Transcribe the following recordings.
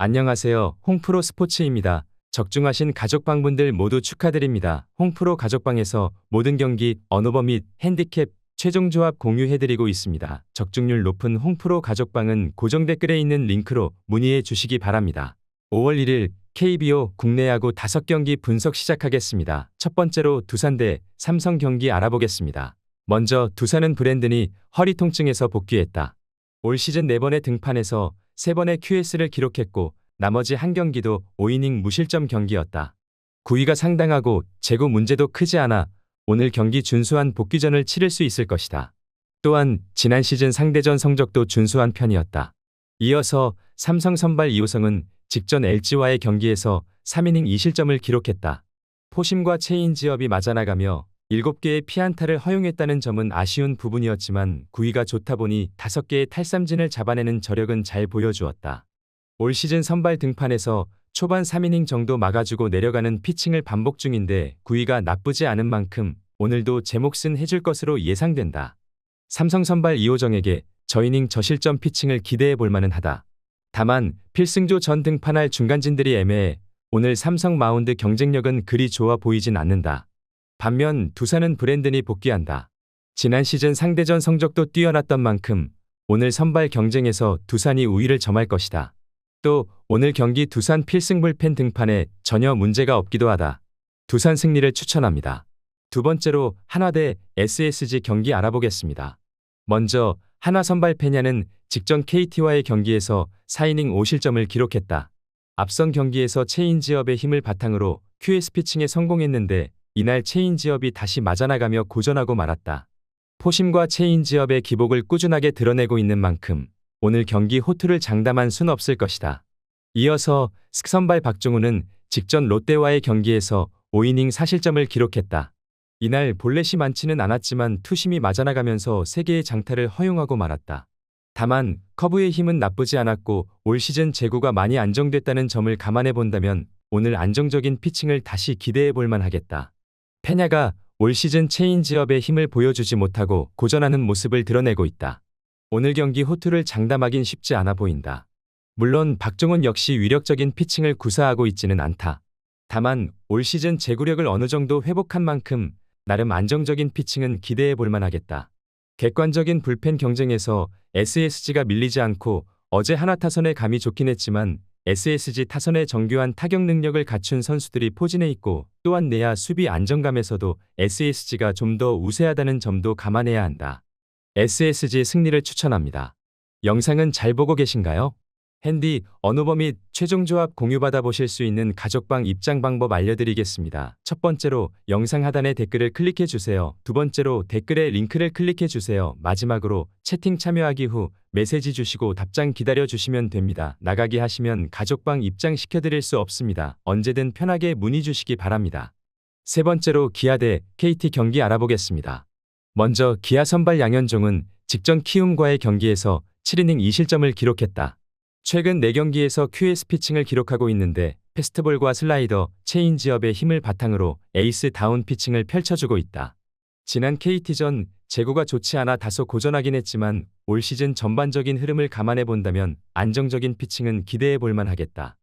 안녕하세요. 홍프로 스포츠입니다. 적중하신 가족방분들 모두 축하드립니다. 홍프로 가족방에서 모든 경기, 언어버 및 핸디캡, 최종 조합 공유해드리고 있습니다. 적중률 높은 홍프로 가족방은 고정 댓글에 있는 링크로 문의해 주시기 바랍니다. 5월 1일 KBO 국내 야구 5경기 분석 시작하겠습니다. 첫 번째로 두산 대 삼성 경기 알아보겠습니다. 먼저 두산은 브랜든이 허리 통증에서 복귀했다. 올 시즌 4번의 등판에서 3번의 QS를 기록했고 나머지 한 경기도 5이닝 무실점 경기였다. 구위가 상당하고 재고 문제도 크지 않아 오늘 경기 준수한 복귀전을 치를 수 있을 것이다. 또한 지난 시즌 상대전 성적도 준수한 편이었다. 이어서 삼성 선발 이호성은 직전 LG와의 경기에서 3이닝 2실점을 기록했다. 포심과 체인 지업이 맞아나가며 7개의 피안타를 허용했다는 점은 아쉬운 부분이었지만 구위가 좋다 보니 5개의 탈삼진을 잡아내는 저력은 잘 보여주었다. 올 시즌 선발 등판에서 초반 3이닝 정도 막아주고 내려가는 피칭을 반복 중인데 구위가 나쁘지 않은 만큼 오늘도 제 몫은 해줄 것으로 예상된다. 삼성 선발 이호정에게 저이닝 저실점 피칭을 기대해 볼 만은 하다. 다만 필승조 전 등판할 중간진들이 애매해 오늘 삼성 마운드 경쟁력은 그리 좋아 보이진 않는다. 반면 두산은 브랜든이 복귀한다. 지난 시즌 상대전 성적도 뛰어났던 만큼 오늘 선발 경쟁에서 두산이 우위를 점할 것이다. 또 오늘 경기 두산 필승 불펜 등판에 전혀 문제가 없기도 하다. 두산 승리를 추천합니다. 두 번째로 한화 대 SSG 경기 알아보겠습니다. 먼저 한화 선발 페냐는 직전 KT와의 경기에서 4이닝 5실점을 기록했다. 앞선 경기에서 체인지업의 힘을 바탕으로 QS 피칭에 성공했는데 이날 체인지업이 다시 맞아나가며 고전하고 말았다. 포심과 체인지업의 기복을 꾸준하게 드러내고 있는 만큼 오늘 경기 호투를 장담한 순 없을 것이다. 이어서 스선발 박종우는 직전 롯데와의 경기에서 5이닝 4실점을 기록했다. 이날 볼넷이 많지는 않았지만 투심이 맞아나가면서 3개의 장타를 허용하고 말았다. 다만 커브의 힘은 나쁘지 않았고 올 시즌 제구가 많이 안정됐다는 점을 감안해 본다면 오늘 안정적인 피칭을 다시 기대해 볼 만 하겠다. 페냐가 올 시즌 체인지업의 힘을 보여주지 못하고 고전하는 모습을 드러내고 있다. 오늘 경기 호투를 장담하긴 쉽지 않아 보인다. 물론 박종훈 역시 위력적인 피칭을 구사하고 있지는 않다. 다만 올 시즌 제구력을 어느 정도 회복한 만큼 나름 안정적인 피칭은 기대해 볼 만 하겠다. 객관적인 불펜 경쟁에서 SSG가 밀리지 않고 어제 하나 타선에 감이 좋긴 했지만 SSG 타선의 정교한 타격 능력을 갖춘 선수들이 포진해 있고 또한 내야 수비 안정감에서도 SSG가 좀 더 우세하다는 점도 감안해야 한다. SSG 승리를 추천합니다. 영상은 잘 보고 계신가요? 핸디, 언어버 및 최종 조합 공유받아 보실 수 있는 가족방 입장 방법 알려드리겠습니다. 첫 번째로 영상 하단에 댓글을 클릭해 주세요. 두 번째로 댓글에 링크를 클릭해 주세요. 마지막으로 채팅 참여하기 후 메시지 주시고 답장 기다려 주시면 됩니다. 나가기 하시면 가족방 입장 시켜드릴 수 없습니다. 언제든 편하게 문의 주시기 바랍니다. 세 번째로 기아 대 KT 경기 알아보겠습니다. 먼저 기아 선발 양현종은 직전 키움과의 경기에서 7이닝 2실점을 기록했다. 최근 4경기에서 QS 피칭을 기록하고 있는데 패스트볼과 슬라이더, 체인지업의 힘을 바탕으로 에이스 다운 피칭을 펼쳐주고 있다. 지난 KT전 제구가 좋지 않아 다소 고전하긴 했지만 올 시즌 전반적인 흐름을 감안해 본다면 안정적인 피칭은 기대해 볼 만 하겠다.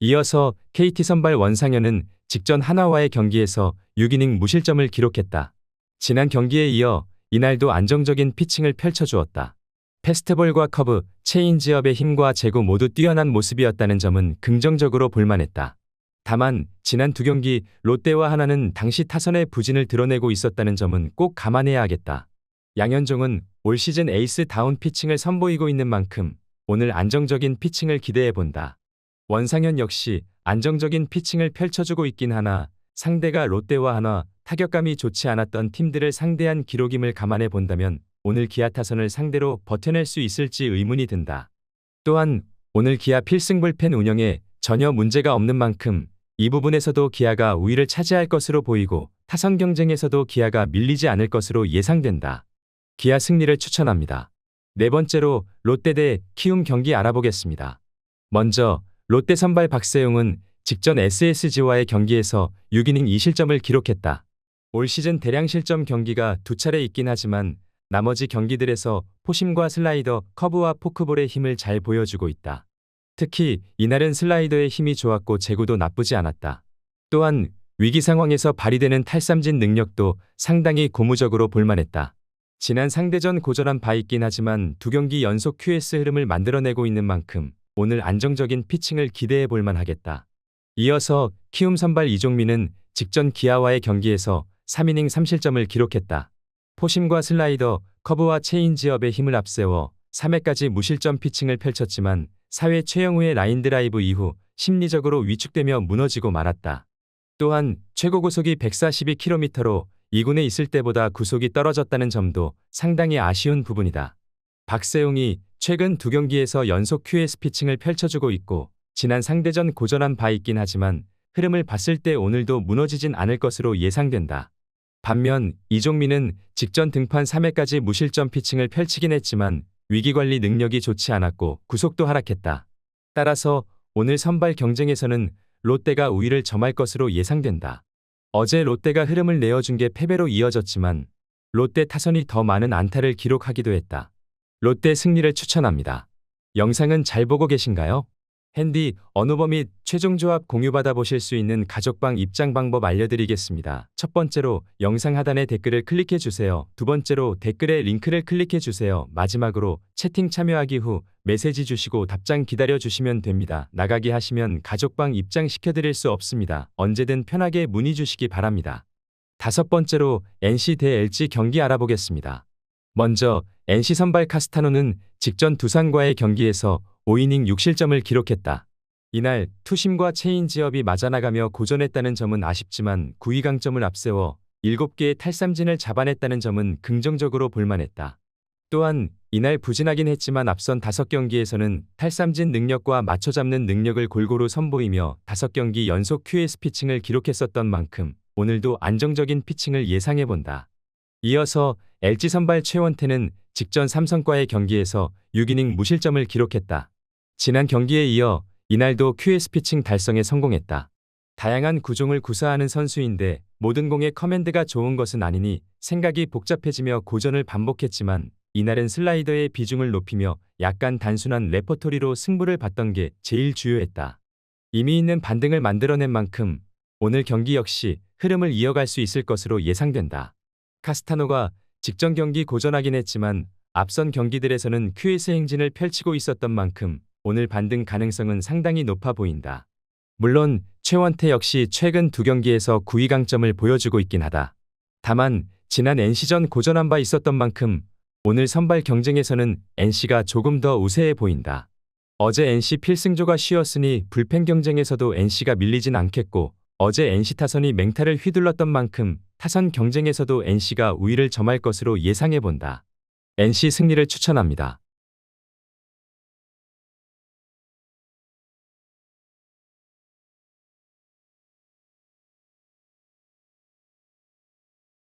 이어서 KT 선발 원상현은 직전 하나와의 경기에서 6이닝 무실점을 기록했다. 지난 경기에 이어 이날도 안정적인 피칭을 펼쳐주었다. 페스트볼과 커브, 체인지업의 힘과 제구 모두 뛰어난 모습이었다는 점은 긍정적으로 볼만했다. 다만 지난 두 경기 롯데와 하나는 당시 타선의 부진을 드러내고 있었다는 점은 꼭 감안해야 하겠다. 양현종은 올 시즌 에이스 다운 피칭을 선보이고 있는 만큼 오늘 안정적인 피칭을 기대해 본다. 원상현 역시 안정적인 피칭을 펼쳐주고 있긴 하나 상대가 롯데와 하나 타격감이 좋지 않았던 팀들을 상대한 기록임을 감안해 본다면 오늘 기아 타선을 상대로 버텨낼 수 있을지 의문이 든다. 또한 오늘 기아 필승 불펜 운영에 전혀 문제가 없는 만큼 이 부분에서도 기아가 우위를 차지할 것으로 보이고 타선 경쟁에서도 기아가 밀리지 않을 것으로 예상된다. 기아 승리를 추천합니다. 네 번째로 롯데 대 키움 경기 알아보겠습니다. 먼저 롯데 선발 박세용은 직전 SSG와의 경기에서 6이닝 2실점을 기록했다. 올 시즌 대량 실점 경기가 두 차례 있긴 하지만 나머지 경기들에서 포심과 슬라이더, 커브와 포크볼의 힘을 잘 보여주고 있다. 특히 이날은 슬라이더의 힘이 좋았고 제구도 나쁘지 않았다. 또한 위기 상황에서 발휘되는 탈삼진 능력도 상당히 고무적으로 볼만했다. 지난 상대전 고전한 바 있긴 하지만 두 경기 연속 QS 흐름을 만들어내고 있는 만큼 오늘 안정적인 피칭을 기대해 볼 만 하겠다. 이어서 키움 선발 이종민은 직전 기아와의 경기에서 3이닝 3실점을 기록했다. 포심과 슬라이더, 커브와 체인지업의 힘을 앞세워 3회까지 무실점 피칭을 펼쳤지만 4회 최영우의 라인 드라이브 이후 심리적으로 위축되며 무너지고 말았다. 또한 최고 구속이 142km로 2군에 있을 때보다 구속이 떨어졌다는 점도 상당히 아쉬운 부분이다. 박세웅이 최근 두 경기에서 연속 QS 피칭을 펼쳐주고 있고 지난 상대전 고전한 바 있긴 하지만 흐름을 봤을 때 오늘도 무너지진 않을 것으로 예상된다. 반면 이종민은 직전 등판 3회까지 무실점 피칭을 펼치긴 했지만 위기관리 능력이 좋지 않았고 구속도 하락했다. 따라서 오늘 선발 경쟁에서는 롯데가 우위를 점할 것으로 예상된다. 어제 롯데가 흐름을 내어준 게 패배로 이어졌지만 롯데 타선이 더 많은 안타를 기록하기도 했다. 롯데 승리를 추천합니다. 영상은 잘 보고 계신가요? 핸디, 언어버 및 최종 조합 공유받아 보실 수 있는 가족방 입장 방법 알려드리겠습니다. 첫 번째로 영상 하단에 댓글을 클릭해 주세요. 두 번째로 댓글에 링크를 클릭해 주세요. 마지막으로 채팅 참여하기 후 메시지 주시고 답장 기다려 주시면 됩니다. 나가기 하시면 가족방 입장 시켜드릴 수 없습니다. 언제든 편하게 문의 주시기 바랍니다. 다섯 번째로 NC 대 LG 경기 알아보겠습니다. 먼저 NC 선발 카스타노는 직전 두산과의 경기에서 5이닝 6실점을 기록했다. 이날 투심과 체인지업이 맞아나가며 고전했다는 점은 아쉽지만 9위 강점을 앞세워 7개의 탈삼진을 잡아냈다는 점은 긍정적으로 볼만했다. 또한 이날 부진하긴 했지만 앞선 5경기에서는 탈삼진 능력과 맞춰잡는 능력을 골고루 선보이며 5경기 연속 QS 피칭을 기록했었던 만큼 오늘도 안정적인 피칭을 예상해본다. 이어서 LG 선발 최원태는 직전 삼성과의 경기에서 6이닝 무실점을 기록했다. 지난 경기에 이어 이날도 QS 피칭 달성에 성공했다. 다양한 구종을 구사하는 선수인데 모든 공의 커맨드가 좋은 것은 아니니 생각이 복잡해지며 고전을 반복했지만 이날은 슬라이더의 비중을 높이며 약간 단순한 레퍼토리로 승부를 봤던 게 제일 주요했다. 이미 있는 반등을 만들어낸 만큼 오늘 경기 역시 흐름을 이어갈 수 있을 것으로 예상된다. 카스타노가 직전 경기 고전하긴 했지만 앞선 경기들에서는 QS 행진을 펼치고 있었던 만큼 오늘 반등 가능성은 상당히 높아 보인다. 물론 최원태 역시 최근 두 경기에서 9위 강점을 보여주고 있긴 하다. 다만 지난 NC전 고전한 바 있었던 만큼 오늘 선발 경쟁에서는 NC가 조금 더 우세해 보인다. 어제 NC 필승조가 쉬었으니 불펜 경쟁에서도 NC가 밀리진 않겠고 어제 NC 타선이 맹타를 휘둘렀던 만큼 타선 경쟁에서도 NC가 우위를 점할 것으로 예상해 본다. NC 승리를 추천합니다.